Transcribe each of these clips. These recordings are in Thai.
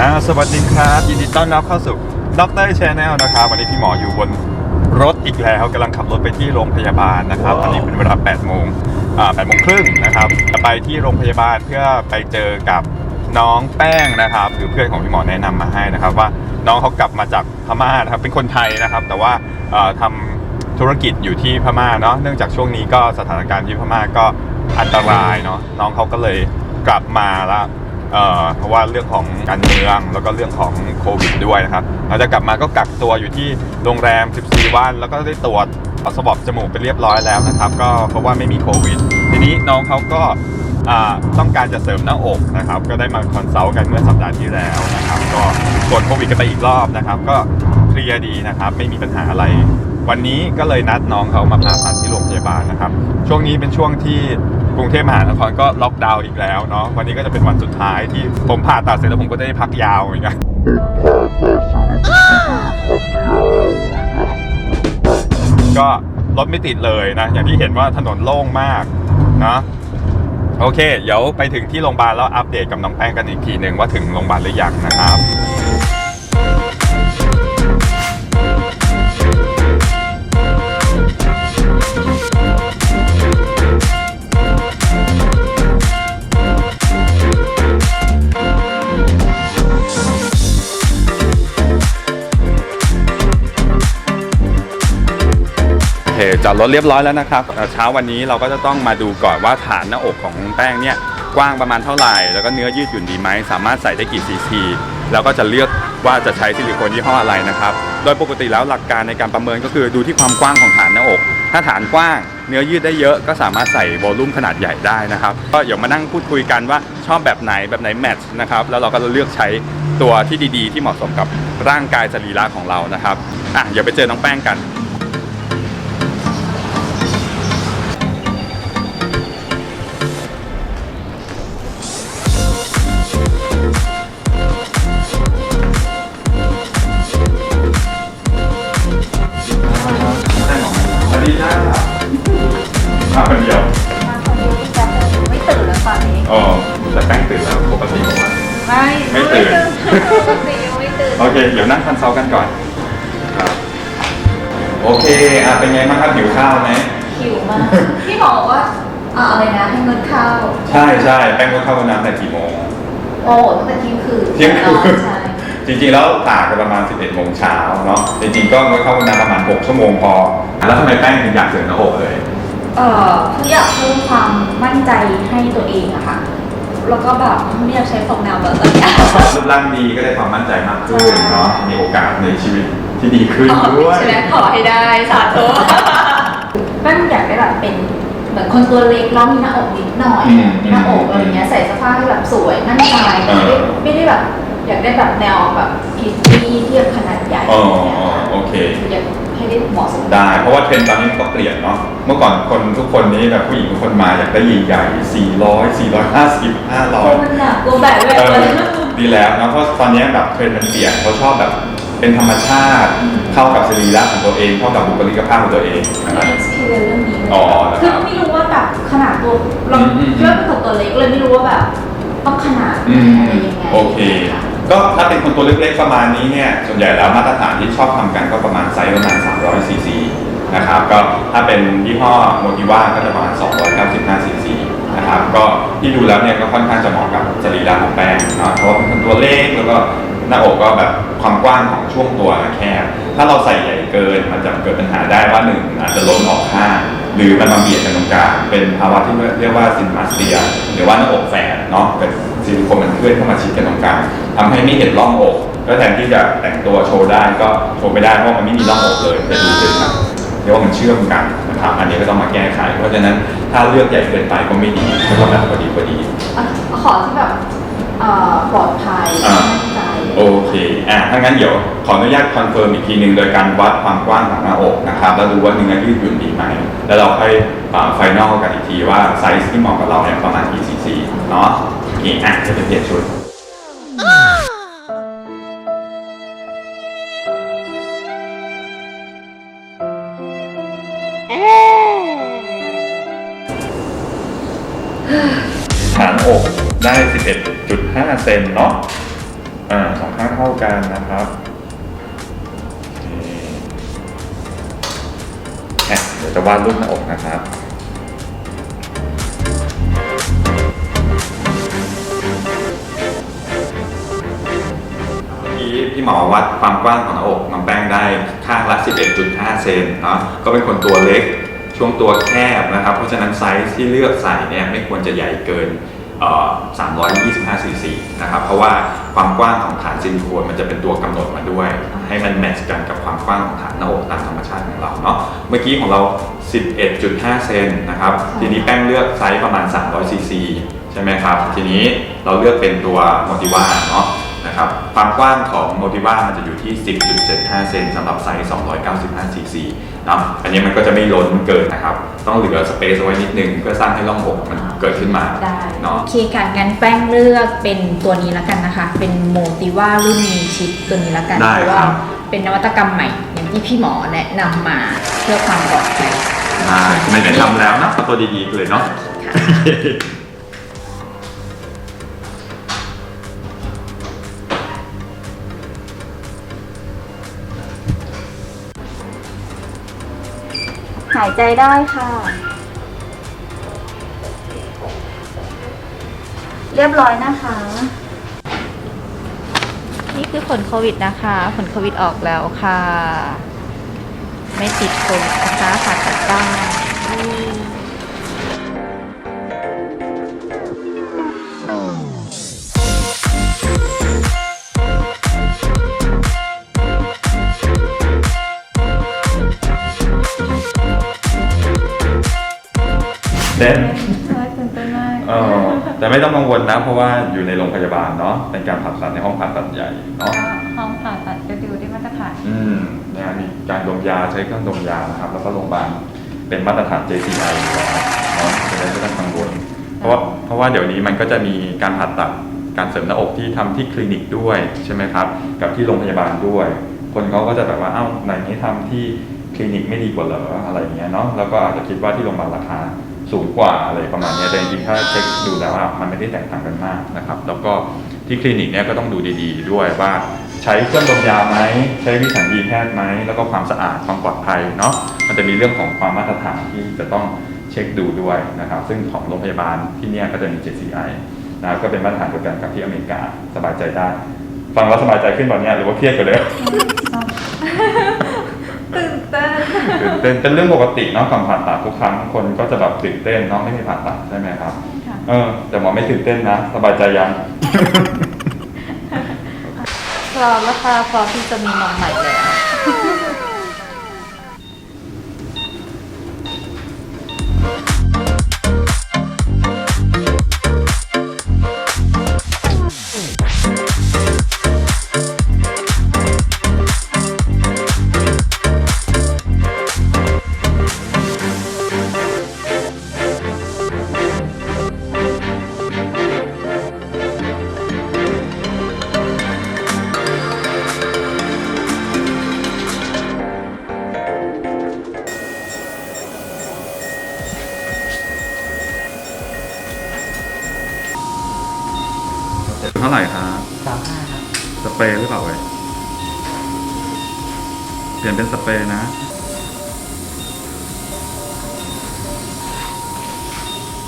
อ่าสวัสดีครับ ยินดีต้อนรับเข้าสู่ด็อกเตอร์ชแนลนะครับ วันนี้พี่หมออยู่บนรถอีกแล้วกำลังขับรถไปที่โรงพยาบาลนะครับ ตอนนี้เป็นเวลา8โมงอ่า8โมงครึ่งนะครับ จะไปที่โรงพยาบาลเพื่อไปเจอกับน้องแป้งนะครับหรือเพื่อนของพี่หมอแนะนำมาให้นะครับ ว่าน้องเขากลับมาจากพม่านะครับเป็นคนไทยนะครับ แต่ว่าเอ่อทำธุรกิจอยู่ที่พม่าเนาะเนื่องจากช่วงนี้ก็สถานการณ์ที่พม่าก็อันตรายเนาะน้องเขาก็เลยกลับมาแล้ว เพราะว่าเรื่องของการเมืองแล้วก็เรื่องของโควิดด้วยนะครับเราจะกลับมาก็กักตัวอยู่ที่โรงแรม 14 วัน แล้วก็ได้ตรวจเอาสวอปจมูกไปเรียบร้อยแล้วนะครับ ก็เพราะว่าไม่มีโควิด ทีนี้น้องเขาก็ต้องการจะเสริมหน้าอกนะครับ ก็ได้มาคอนซัลท์กันเมื่อสัปดาห์ที่แล้วนะครับ ก็ตรวจโควิดกันไปอีกรอบนะครับ ก็เคลียร์ดีนะครับ ไม่มีปัญหาอะไร วันนี้ก็เลยนัดน้องเขามาผ่าตัดที่โรงพยาบาลนะครับ ช่วงนี้เป็นช่วงที่กรุงเทพมหานครก็ล็อกดาวน์อีกแล้วเนาะวันนี้ก็จะเป็นวันสุดท้ายที่ผมผ่าตัดเสร็จแล้วผมก็จะได้พักยาวเหมือนกันก็รถไม่ติดเลยนะ อย่างที่เห็นว่าถนนโล่งมากนะโอเค เดี๋ยวไปถึงที่โรงพยาบาลแล้วอัปเดตกับน้องแป้งกันอีกทีหนึ่งว่าถึงโรงพยาบาลหรือยังนะครับ จอดรถเรียบร้อยแล้วนะครับเอ่อเช้าวันนี้เราก็จะต้องมาดูก่อนว่าฐานหน้าอกของแป้งเนี่ยกว้างประมาณเท่าไหร่ แล้วก็เนื้อยืดหยุ่นดีไหม สามารถใส่ได้กี่ซีซีแล้วก็จะเลือกว่าจะใช้ซิลิโคนยี่ห้ออะไรนะครับ โดยปกติแล้วหลักการในการประเมินก็คือดูที่ความกว้างของฐานหน้าอก ถ้าฐานกว้างเนื้อยืดได้เยอะก็สามารถใส่วอลลุ่มขนาดใหญ่ได้นะครับ ก็เดี๋ยวมานั่งพูดคุยกันว่าชอบแบบไหนแบบไหนแมทช์นะครับ แล้วเราก็จะเลือกใช้ตัวที่ดีๆ ที่เหมาะสมกับร่างกายสรีระของเรานะครับ อะเดี๋ยวไปเจอน้องแป้งกัน ไม่ไม่ตื่นปกติยังไม่ตื่นโอเค เดี๋ยวนั่งคันเซากันก่อนครับโอเคอะเป็นไงบ้างครับหิวข้าวไหม หิวมาก พี่หมอบอกว่าอ่าอะไรนะให้เงินเข้าใช่ใช่แป้งก็เข้าห้องน้ำแต่กี่โมง โอ้ตั้งแต่เที่ยงคืนเที่ยงคืน ใช่จริงๆแล้วตากกันประมาณ 11โมงเช้าเนาะจริงๆก็เข้าห้องน้ำประมาณ 6 ชั่วโมงพอ แล้วทำไมแป้งถึงอยากเสริมหน้าอกเลย เอ่อคืออยากเพิ่มความมั่นใจให้ตัวเองอะค่ะ แล้วก็แบบไม่อยากใช้ฟองน้ำแบบตอนเนี้ย รูปร่างดีก็ได้ความมั่นใจมากขึ้นเนาะมีโอกาสในชีวิตที่ดีขึ้นอ๋อด้วย ใช่ไหมขอให้ได้สาธุแป้งอยากได้แบบเป็นเหมือนคนตัวเล็กแล้วมีหน้าอกนิดหน่อยอืมหน้าอกอะไรเงี้ยใส่เสื้อผ้าที่แบบสวยมั่นใจเออ ไม่ได้แบบ อยากได้แบบแนวแบบพิตตี้ที่แบบขนาดใหญ่อ๋ออ๋อโอเค อยาก ให้ได้เหมาะสมได้ เพราะว่าเทรนด์ตอนนี้ก็เปลี่ยนเนาะเมื่อก่อนคนทุกคนนี้แบบผู้หญิงทุกคนมาอยากได้ใหญ่ๆ400 450โอ้500มันหนักกลัวแบบเลยเออดีแล้วนะเพราะตอนนี้แบบเทรนด์มันเปลี่ยนเขาชอบแบบเป็นธรรมชาติเข้ากับสรีระของตัวเองเข้ากับบุคลิกภาพของตัวเองนะครับมี experience เรื่องนี้อ๋อเหรอครับคือไม่รู้ว่าแบบขนาดตัวเราอืมอืม เริ่มเป็นคนตัวเล็กเลยไม่รู้ว่าแบบต้องขนาดไหนอืมอะไรยังไงโอเคก็ถ้าเป็นคนตัวเล็กๆประมาณนี้เนี่ยส่วนใหญ่แล้วมาตรฐานที่ชอบทำกันก็ประมาณไซส์ประมาณ300ซีซี นะครับก็ถ้าเป็นยี่ห้อโมดิว่าก็จะประมาณ295ซีซีนะครับก็ที่ดูแล้วเนี่ยก็ค่อนข้างจะเหมาะกับสรีระของแป้งเนาะเพราะว่าเป็นตัวเล็กแล้วก็หน้าอกก็แบบความกว้างของช่วงตัวแคบถ้าเราใส่ใหญ่เกินมันจะเกิดปัญหาได้ว่าหนึ่งอาจจะล้นออกข้างหรือมันมาเบียดกันตรงกลางเป็นภาวะที่เรียกว่าซินมาสเตีย หรือว่าหน้าอกแฝดเนาะเป็นซิลิโคนมันเคลื่อนเข้ามาชิดกันตรงกลางทำให้ไม่เห็นร่องอก ก็แทนที่จะแต่งตัวโชว์ได้ก็โชว์ไม่ได้เพราะมันไม่มีร่องอกเลยแต่ดูสิครับ เรียกว่ามันเชื่อมกันนะครับอันนี้ก็ต้องมาแก้ไข เพราะฉะนั้นถ้าเลือกใหญ่เกินไปก็ไม่ดีก็ต้องแบบพอดีพอดีอะขอที่แบบเอ่อปลอดภัยอ่ามั่นใจโอเคอะถ้างั้นเดี๋ยวขออนุญาตคอนเฟิร์มอีกทีหนึ่งโดยการวัดความกว้างของหน้าอกนะครับแล้วดูว่าเนื้อยืดหยุ่นดีไหมแล้วเราค่อยไฟนอลกันอีกทีว่าไซส์ที่เหมาะกับเราเนี่ยประมาณกี่ซีซีเนาะโอเคอะจะเป็นเปลี่ยนชุด 11.5 เซนเนาะอ่าเข้ากันนะครับเดี๋ยวจะวาดรูปหน้าอกนะครับี้พี่หมอวัดความกว้างของหน้าอกน้องแป้งได้ข้างละ 11.5 เซนเนาะก็เป็นคนตัวเล็กช่วงตัวแคบนะครับ เพราะฉะนั้นไซส์ที่เลือกใส่เนี่ยไม่ควรจะใหญ่เกิน 325ซีซีนะครับเพราะว่าความกว้างของฐานซิลิโคนมันจะเป็นตัวกำหนดมาด้วย ให้มันแมทช์กันกับความกว้างของฐานหน้าอกตามธรรมชาติของเราเนาะเมื่อกี้ของเรา 11.5 เซนนะครับทีนี้แป้งเลือกไซส์ประมาณ 300ซีซีใช่ไหมครับ ทีนี้เราเลือกเป็นตัวโมติว่าเนาะนะครับความกว้างของโมติว่ามันจะอยู่ที่ 10.75 เซนสำหรับไซส์ 295ซี ซีนะอันนี้มันก็จะไม่ล้นเกินนะครับ ต้องเหลือสเปซเอาไว้นิดนึงเพื่อสร้างให้ร่องอกมันเกิดขึ้นมาได้เนาะโอเคค่ะงั้นแป้งเลือกเป็นตัวนี้แล้วกันนะคะ เป็นโมติว่ารุ่นมีชิปตัวนี้แล้วกันได้เพราะครัว่าบเป็นนวัตกรรมใหม่อย่างที่พี่หมอแนะนำมาเพื่อความปลอดภัยอ่าไหนๆทำแล้วนะเอาตัวดีๆเลยเนาะายใจได้ค่ะ เรียบร้อยนะคะ นี่คือผลโควิดนะคะ ผลโควิดออกแล้วค่ะ ไม่ติดโควิดนะคะผ่าตัดได้ เต้นตื่นเต้นมากเออแต่ไม่ต้องกังวลนะ เพราะว่าอยู่ในโรงพยาบาลเนาะเป็นการผ่าตัดในห้องผ่าตัดใหญ่เนาะห้องผ่าตัดก็ดูได้มาตรฐานอืมเนี่ยมีการดมยาใช้เครื่องดมยานะครับ แล้วก็โรงพยาบาลเป็นมาตรฐาน JCI อยู่แล้วเนาะจะได้ไม่ต้องกังวลเพราะว่าเพราะว่าเดี๋ยวนี้มันก็จะมีการผ่าตัดการเสริมหน้าอกที่ทำที่คลินิกด้วยใช่ไหมครับ กับที่โรงพยาบาลด้วย คนเขาก็จะแบบว่าเอ้าไหนนี้ทำที่คลินิกไม่ดีกว่าเหรออะไรอย่างเงี้ยเนาะแล้วก็อาจจะคิดว่าที่โรงพยาบาลราคา สูงกว่าอะไรประมาณนี้แต่จริงๆถ้าเช็คดูแล้วอะมันไม่ได้แตกต่างกันมากนะครับ แล้วก็ที่คลินิกเนี่ยก็ต้องดูดีๆ ด้วยว่าใช้เครื่องดมยาไหมใช้วิสัญญีแพทย์ไหมแล้วก็ความสะอาดความปลอดภัยเนาะมันจะมีเรื่องของความมาตรฐานที่จะต้องเช็คดูด้วยนะครับ ซึ่งของโรงพยาบาลที่เนี่ยก็จะมี JCI นะก็เป็นมาตรฐานเดียวกันกับที่อเมริกาสบายใจได้ ฟังแล้วสบายใจขึ้นตอนเนี้ยหรือว่าเครียดกว่าเดิมตื่นเต้นตื่นเต้นเป็นเรื่องปกติเนาะก่อนผ่าตัดทุกครั้งคนก็จะแบบตื่นเต้นเนาะไม่มีผ่าตัดใช่ไหมครับ ค่ะ เออแต่หมอไม่ตื่นเต้นนะ สบายใจยัง พร้อมแล้วค่ะพร้อมที่จะมีน้องใหม่แล้ว สเปรย์หรือเปล่าเว้ยเปลี่ยนเป็นสเปรย์นะ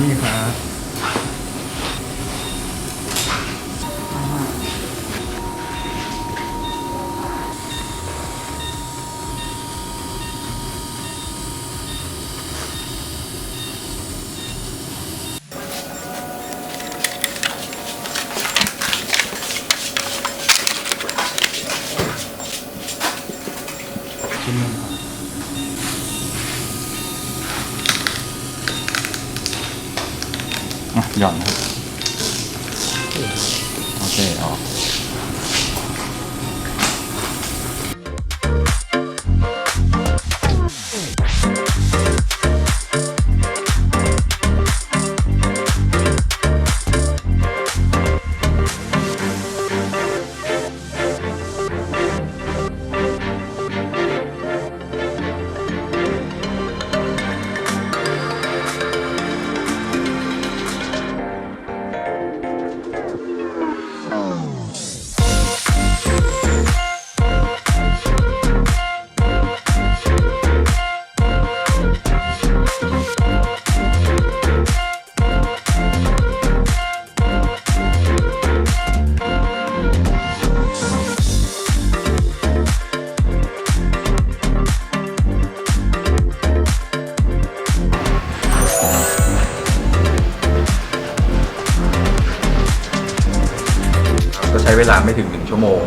นี่ครับ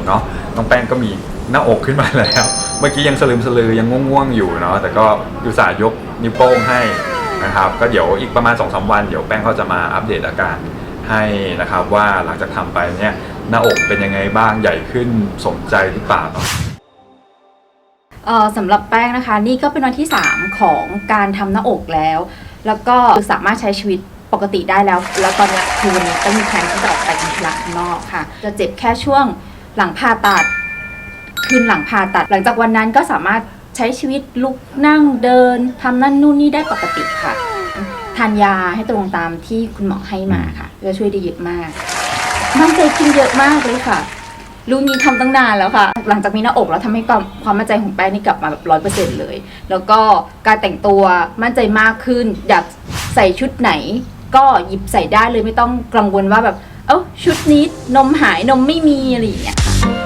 เนาะน้องแป้งก็มีหน้าอกขึ้นมาแล้วเมื่อกี้ยังสลืมสลือยังง่วงๆอยู่เนาะแต่ก็อุตส่าห์ยกนิ้วโป้งให้นะครับก็เดี๋ยวอีกประมาณ2อสวันเดี๋ยวแป้งก็จะมาอัปเดตอาการให้นะครับว่าหลังจากทำไปเนี่ยหน้าอกเป็นยังไงบ้างใหญ่ขึ้นสมใจหรือเปล่าเนาะเอ่อสำหรับแป้งนะคะ นี่ก็เป็นวันที่ 3 ของการทำหน้าอกแล้ว แล้วก็สามารถใช้ชีวิตปกติได้แล้ว แล้วตอนนี้คือวันนี้ก็มีแผนที่จะออกไปทำธุระข้างนอกค่ะ จะเจ็บแค่ช่วง หลังผ่าตัด คืนหลังผ่าตัด หลังจากวันนั้นก็สามารถใช้ชีวิตลุกนั่งเดินทำนั่นนู่นนี่ได้ปกติค่ะ ทานยาให้ตรงตามที่คุณหมอให้มาค่ะจะช่วยได้เยอะมาก มั่นใจขึ้นเยอะมากเลยค่ะ รู้งี้ทำตั้งนานแล้วค่ะ หลังจากมีหน้าอกแล้วทำให้ความความมั่นใจของแป้งนี่กลับมาแบบร้อยเปอร์เซ็นต์เลย แล้วก็การแต่งตัวมั่นใจมากขึ้น อยากใส่ชุดไหน ก็หยิบใส่ได้เลยไม่ต้องกังวลว่าแบบ เอ้าชุดนี้นมหายนมไม่มีอะไรอย่างเงี้ยค่ะ